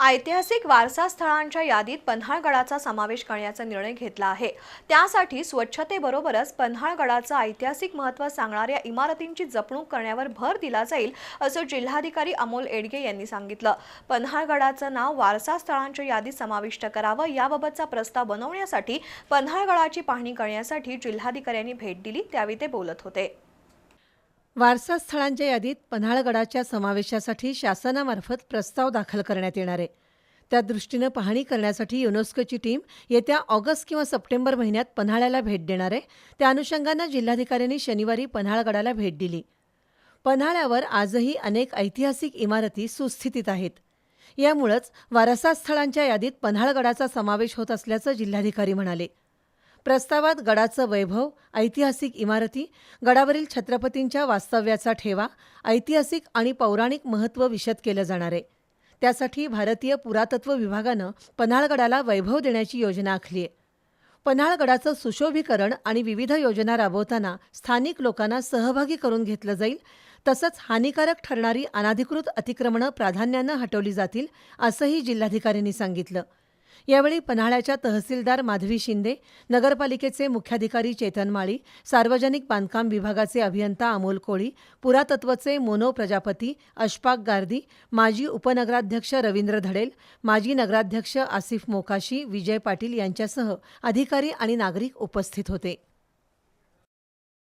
ऐतिहासिक वारसा स्थळांच्या यादीत पन्हाळगडाचा समावेश करण्याचा निर्णय घेतला आहे. त्यासाठी स्वच्छतेबरोबरच पन्हाळगडाचं ऐतिहासिक महत्त्व सांगणाऱ्या इमारतींची जपणूक करण्यावर भर दिला जाईल असं जिल्हाधिकारी अमोल एडगे यांनी सांगितलं. पन्हाळगडाचं नाव वारसा स्थळांच्या यादीत समाविष्ट करावं याबाबतचा प्रस्ताव बनवण्यासाठी पन्हाळगडाची पाहणी करण्यासाठी जिल्हाधिकाऱ्यांनी भेट दिली त्यावेळी ते बोलत होते. वारसा स्थळांच्या यादीत पन्हाळगडाच्या समावेशासाठी शासनामार्फत प्रस्ताव दाखल करण्यात येणार आहे. त्या दृष्टीनं पाहणी करण्यासाठी युनेस्कोची टीम येत्या ऑगस्ट किंवा सप्टेंबर महिन्यात पन्हाळ्याला भेट देणार आहे. त्या अनुषंगानं जिल्हाधिकाऱ्यांनी शनिवारी पन्हाळगडाला भेट दिली. पन्हाळ्यावर आजही अनेक ऐतिहासिक इमारती सुस्थितीत आहेत. यामुळंच वारसा स्थळांच्या यादीत पन्हाळगडाचा समावेश होत असल्याचं जिल्हाधिकारी म्हणाले. प्रस्तावात गडाचं वैभव ऐतिहासिक इमारती गडावरील छत्रपतींच्या वास्तव्याचा ठेवा ऐतिहासिक आणि पौराणिक महत्त्व विशद केलं जाणार आहे. त्यासाठी भारतीय पुरातत्व विभागानं पन्हाळगडाला वैभव देण्याची योजना आखली आहे. पन्हाळगडाचं सुशोभीकरण आणि विविध योजना राबवताना स्थानिक लोकांना सहभागी करून घेतलं जाईल तसंच हानिकारक ठरणारी अनाधिकृत अतिक्रमणं प्राधान्यानं हटवली जातील असंही जिल्हाधिकाऱ्यांनी सांगितलं. यावेळी पन्हाळ्याच्या तहसीलदार माधवी शिंदे नगरपालिकेचे मुख्याधिकारी चेतन माळी सार्वजनिक बांधकाम विभागाचे अभियंता अमोल कोळी पुरातत्वचे मोनो प्रजापती अशफाक गार्दी माजी उपनगराध्यक्ष रवींद्र धडेल माजी नगराध्यक्ष आसिफ मोकाशी विजय पाटील यांच्यासह अधिकारी आणि नागरिक उपस्थित होते.